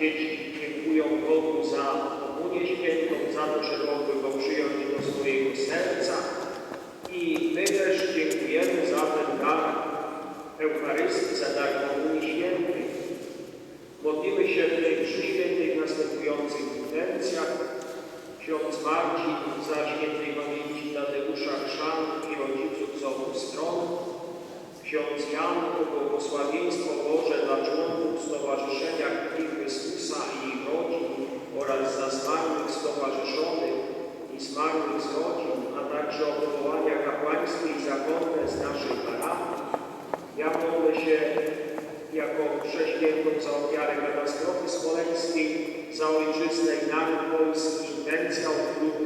Dzieci dziękują Bogu za komunię świętą, za to, że go przyjąć do swojego serca. I my też dziękujemy za ten dar Eucharystii, za dar komunii świętej. Modlimy się w tej mszy świętej w następujących intencjach. Ksiądz Marcin za świętej pamięci Tadeusza Chrzan i rodziców z obu stron. Ksiądz Jan o błogosławieństwo Boże dla członków Stowarzyszenia Krwi Chrystusa i ich rodzin oraz za zmarłych stowarzyszonych i zmarłych z rodzin, a także o powołania kapłańskie i zakonne z naszej parafii. Ja modlę się jako chrześcijanką za ofiarę katastrofy smoleńskiej, za ojczyznę i naród polski, intencja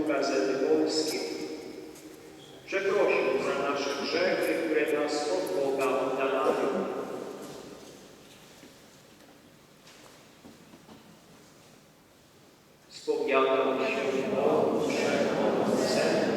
Gazety Polskiej. Przeprosimy za nasze grzechy, które nas od Boga oddalają. Bogu Wszechmogącemu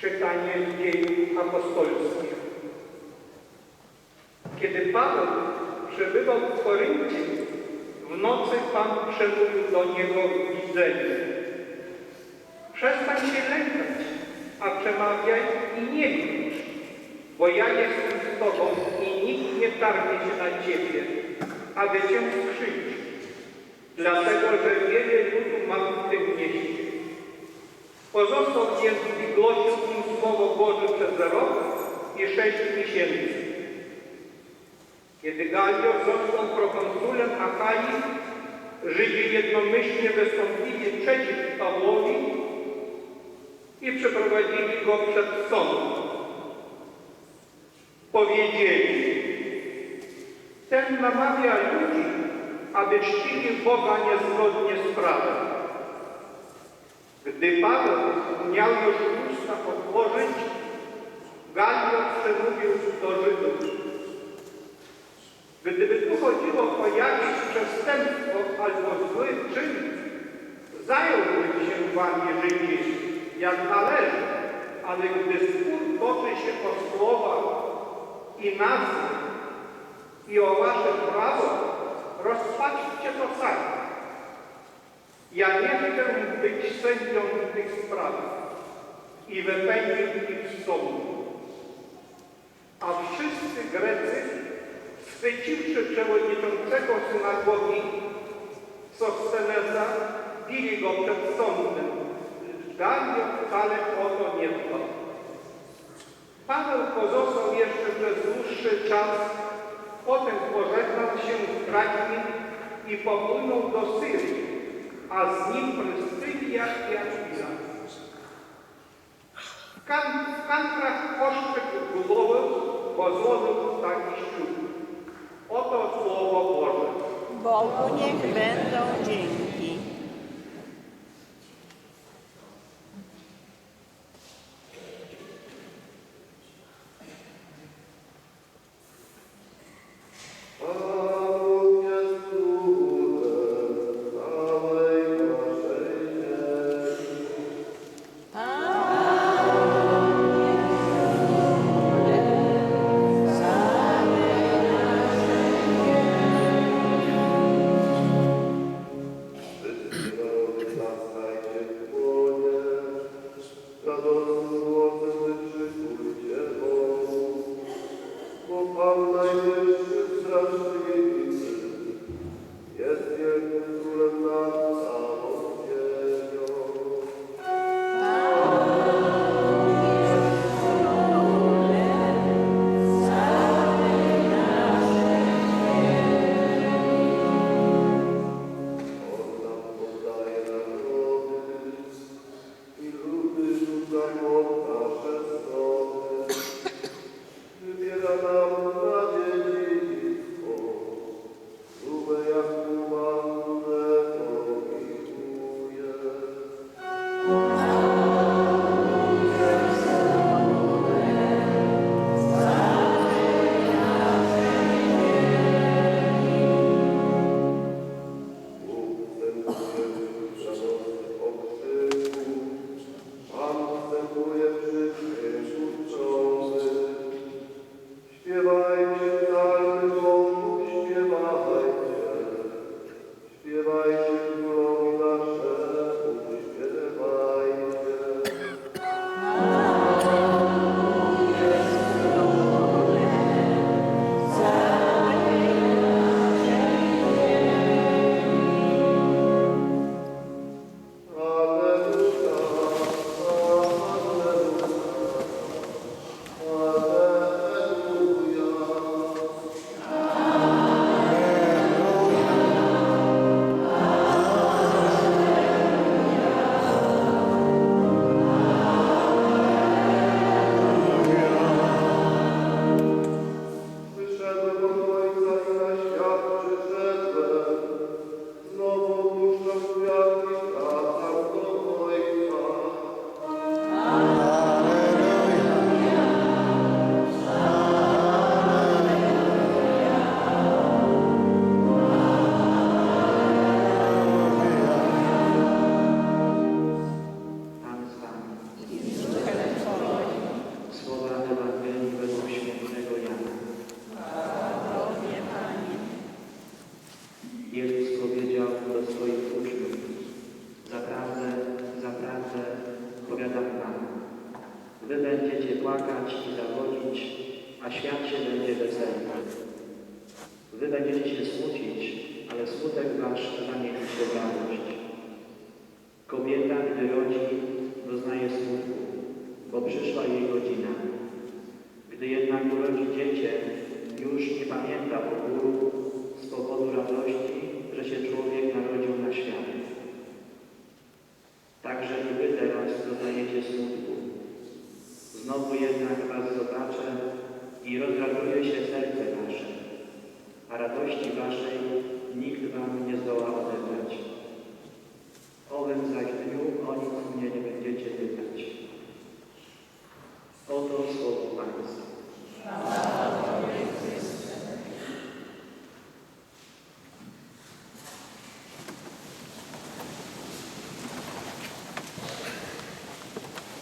Czytanie dziejów apostolskich. Kiedy Paweł przebywał w Koryncie, w nocy Pan przemówił do niego w. Przestań się lękać, a przemawiaj i nie milcz, bo ja jestem z Tobą i nikt nie targnie się na Ciebie, aby Cię skrzywdzić, dlatego że wiele ludów mam w tym mieście. Pozostał więc i głosił im Słowo Boże przez rok i sześć miesięcy. Kiedy Galio został prokonsulem Achai, Żydzi jednomyślnie wystąpili przeciw Pawłowi i przeprowadzili go przed sąd. Powiedzieli, ten namawia ludzi, aby czcili Boga niezgodnie z prawem. Gdy Paweł miał już usta otworzyć, Galio przemówił do Żydów. Gdyby tu chodziło o jakieś przestępstwo albo zły czyn, zająłbym się wami Żydzi, jak należy, ale gdy spór toczy się o słowa i nazwy i o wasze prawo, rozpatrzcie to sami. Ja nie chcę być sędzią tych spraw i wypełnić ich sądu. A wszyscy Grecy, schwyciwszy przewodniczącego synagogi Sostenesa, bili go przed sądem. Galio wcale o to nie dbał. Paweł pozostał jeszcze przez dłuższy czas, potem pożegnał się z braćmi i popłynął do Syrii, a z nim Prystylia i Aquila. W, kan w kantrach poszczegł głowę, bo złożył taki ślub. Oto Słowo Boże. Bogu niech będą dzięki.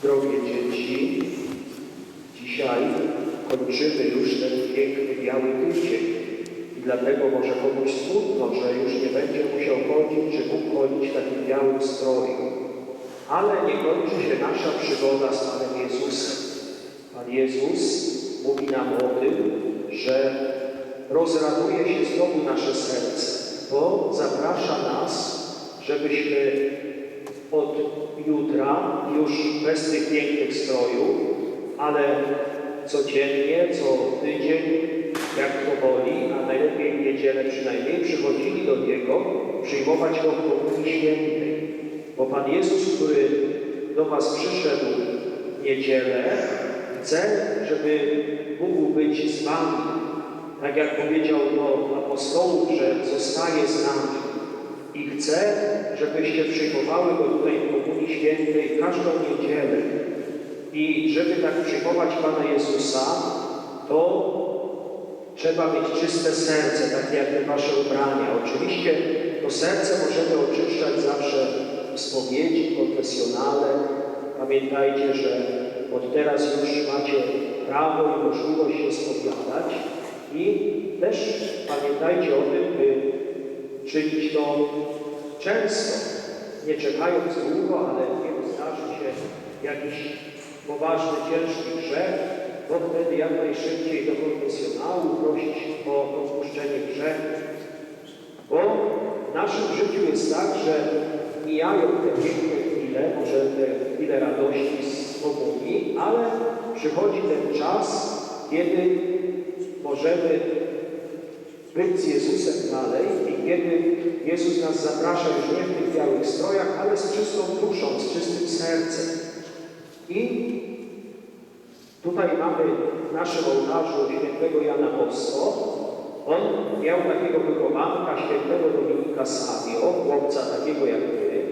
Drogie dzieci, dzisiaj kończymy już ten piękny biały tydzień. I dlatego może komuś smutno, że już nie będzie musiał chodzić, czy mógł chodzić w takim białym stroju. Ale nie kończy się nasza przygoda z Panem Jezusem. Pan Jezus mówi nam o tym, że rozraduje się znowu nasze serce, bo zaprasza nas, żebyśmy od jutra już bez tych pięknych strojów, ale codziennie, co tydzień, jak to woli, a najlepiej w niedzielę przynajmniej, przychodzili do Niego przyjmować Go w Komunii Świętej. Bo Pan Jezus, który do Was przyszedł w niedzielę, chce, żeby mógł być z Wami. Tak jak powiedział do apostołów, że zostaje z nami. I chcę, żebyście przyjmowały Go tutaj w Komunii Świętej każdą niedzielę. I żeby tak przyjmować Pana Jezusa, to trzeba mieć czyste serce, takie jak Wasze ubrania. Oczywiście to serce możemy oczyszczać zawsze w spowiedzi, konfesjonale. Pamiętajcie, że od teraz już macie prawo i możliwość się spowiadać. I też pamiętajcie o tym, by czynić to często, nie czekając długo, ale kiedy zdarzy się jakiś poważny, ciężki grzech, to wtedy jak najszybciej do konfesjonału prosić o odpuszczenie grzechu. Bo w naszym życiu jest tak, że mijają te piękne chwile, może te chwile radości z komunii, ale przychodzi ten czas, kiedy możemy być z Jezusem dalej i kiedy Jezus nas zaprasza już nie w tych białych strojach, ale z czystą duszą, z czystym sercem. I tutaj mamy w naszym ołtarzu świętego Jana Bosko. On miał takiego wychowanka świętego Dominika Savio, chłopca takiego jak ty.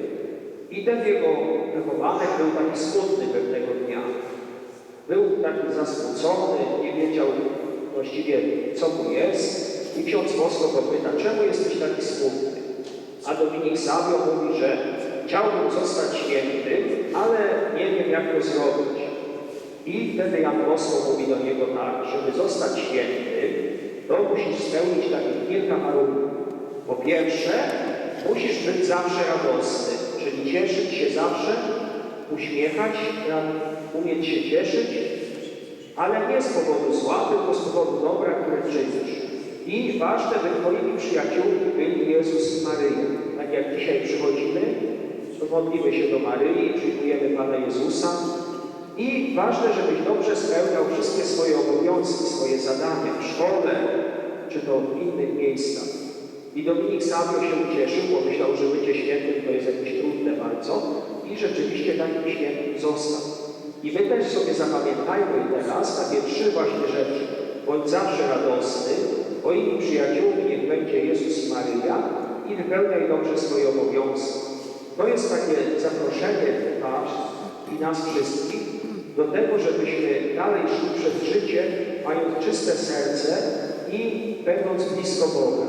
I ten jego wychowanek był taki smutny pewnego dnia. Był taki zasmucony, nie wiedział właściwie co mu jest. I ksiądz Bosko go pyta, czemu jesteś taki smutny? A Dominik Savio mówi, że chciałbym zostać świętym, ale nie wiem jak to zrobić. I wtedy Jan Bosko mówi do niego tak, żeby zostać świętym, to musisz spełnić takich kilka warunków. Po pierwsze, musisz być zawsze radosny, czyli cieszyć się zawsze, uśmiechać, umieć się cieszyć, ale nie z powodu zła, tylko z powodu dobra, które czynisz. I ważne, by Twoimi przyjaciółmi byli Jezus i Maryja. Tak jak dzisiaj przychodzimy, modlimy się do Maryi, przyjmujemy Pana Jezusa. I ważne, żebyś dobrze spełniał wszystkie swoje obowiązki, swoje zadania w szkole, czy to w innych miejscach. I Dominik Savio się ucieszył, bo myślał, że bycie świętym to jest jakieś trudne bardzo i rzeczywiście takim świętym został. I my też sobie zapamiętajmy teraz takie trzy właśnie rzeczy. Bądź zawsze radosny, Twoimi przyjaciółmi niech będzie Jezus i Maryja i wypełniaj dobrze swoje obowiązki. To jest takie zaproszenie Was i nas wszystkich do tego, żebyśmy dalej szli przez życie, mając czyste serce i będąc blisko Boga.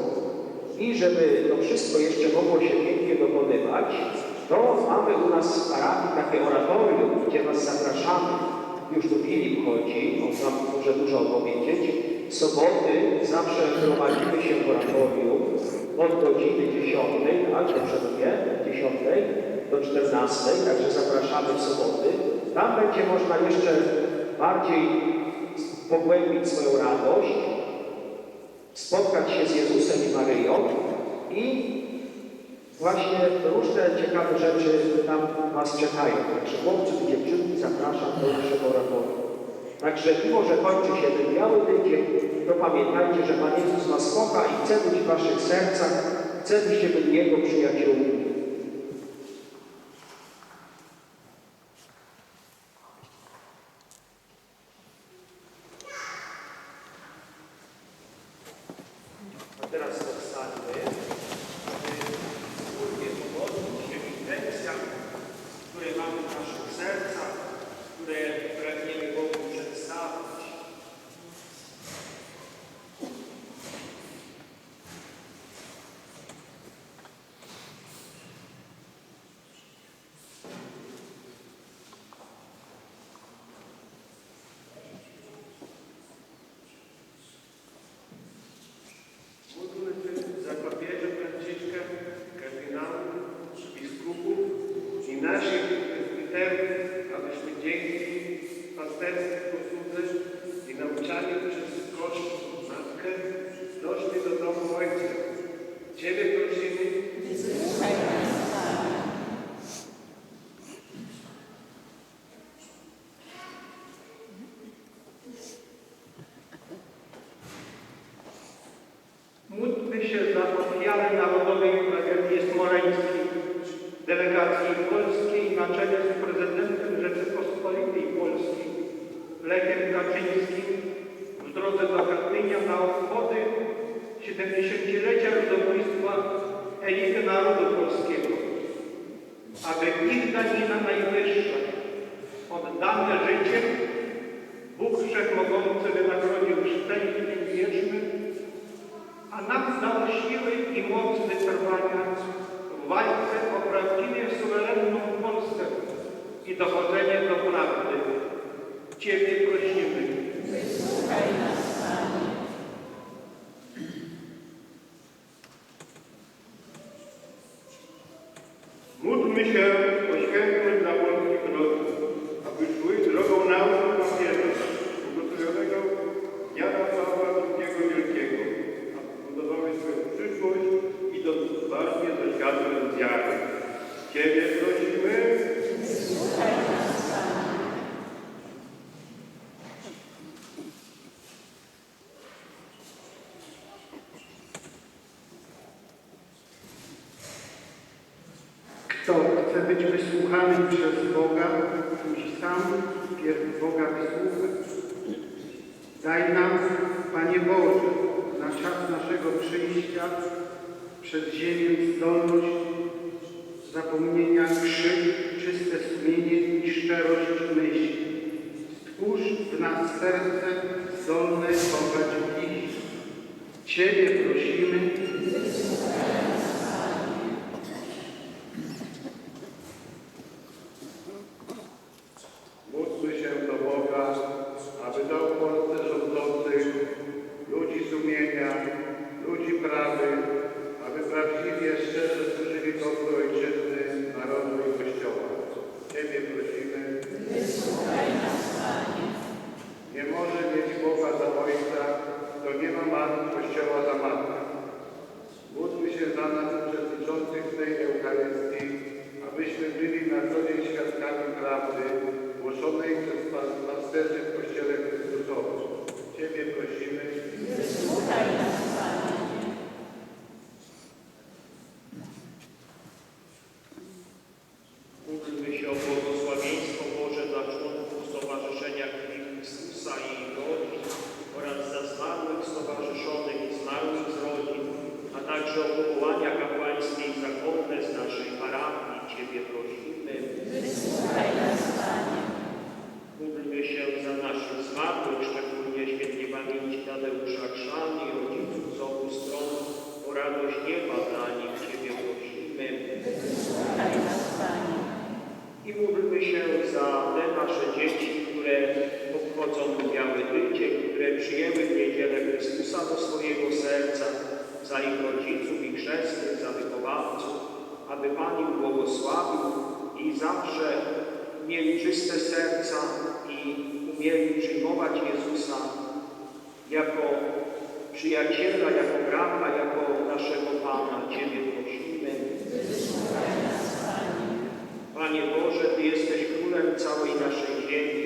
I żeby to wszystko jeszcze mogło się pięknie dokonywać, to mamy u nas w parafii takie oratorium, gdzie Was zapraszamy. Już tu Filip chodzi, on może dużo opowiedzieć. Soboty zawsze gromadzimy się w oratorium od godziny 10, tak, dobrze mówię, 10 do 14, także zapraszamy w soboty. Tam będzie można jeszcze bardziej pogłębić swoją radość, spotkać się z Jezusem i Maryją i właśnie różne ciekawe rzeczy tam Was czekają. Także chłopców i dziewczynki zapraszam do naszego oratorium. Także mimo, że kończy się ten biały tydzień, to pamiętajcie, że Pan Jezus Was kocha i chce być w Waszych sercach, chce byście byli Jego przyjaciółmi. A teraz powstańmy. pasterstwie posłudze i nauczanie przez Kościół Matkę doszli do domu Ojca. Ciebie prosimy, Wysłuchaj nas, Panie. Módlmy się za ofiary narodowej tragedii smoleńskiej, delegacji polskiej na czele z prezydentem Rzeczypospolitej Polskiej, Lechem Kaczyńskim w drodze do Katynia na obchody 70-lecia ludobójstwa elity narodu polskiego, aby ich danina najwyższa, oddane życie, Bóg Wszechmogący wynagrodził szczęściem wiecznym, a nam dał siły i moc wytrwania walce o prawdziwie suwerenną Polskę i dochodzenie do prawdy. Ciebie prosimy. Wysłuchaj nas, Panie. módlmy się być wysłuchany przez Boga, musi sam pierw Boga wysłuchać. Daj nam, Panie Boże, na czas naszego przyjścia przed ziemię zdolność zapomnienia krzywd, czyste sumienie i szczerość myśli. Stwórz w nas serce zdolne kochać bliźnich. Ciebie prosimy, módlmy się do Boga, aby dał Polsce rządzących ludzi sumienia, ludzi prawy, aby prawdziwie, szczerze służyli dobru Ojczyzny, narodu i Kościoła. Ciebie prosimy, Wysłuchaj nas, Panie. nie może mieć Boga za Ojca, to nie ma matki Kościoła za matkę. Módlmy się za nas uczestniczących w tej Eucharystii, abyśmy byli na co dzień świadkami prawdy głoszonej przez pa- pasterzy w Kościele Chrystusowym. Ciebie prosimy, Wysłuchaj nas, Panie. Módlmy się o błogosławieństwo Boże dla członków Stowarzyszenia Krwi Chrystusa i ich rodzin oraz za zmarłych stowarzyszonych i zmarłych z rodzin, a także o powołania kapłańskie i zakonne z naszej parafii. Ciebie prosimy. Wysłuchaj nas, Panie. Módlmy się za naszych zmarłych, szczególnie świętej pamięci Tadeusza Chrzan i rodziców z obu stron, o radość nieba dla nich Ciebie prosimy. Wysłuchaj nas, Panie. I módlmy się za te nasze dzieci, które obchodzą Biały Tydzień, które przyjęły w niedzielę Chrystusa do swojego serca, ich rodziców i chrzestnych, za wychowawców, aby Pan im błogosławił i zawsze mieli czyste serca i umieli przyjmować Jezusa jako przyjaciela, jako brata, jako naszego Pana. Ciebie prosimy. Panie Boże, Ty jesteś królem całej naszej ziemi,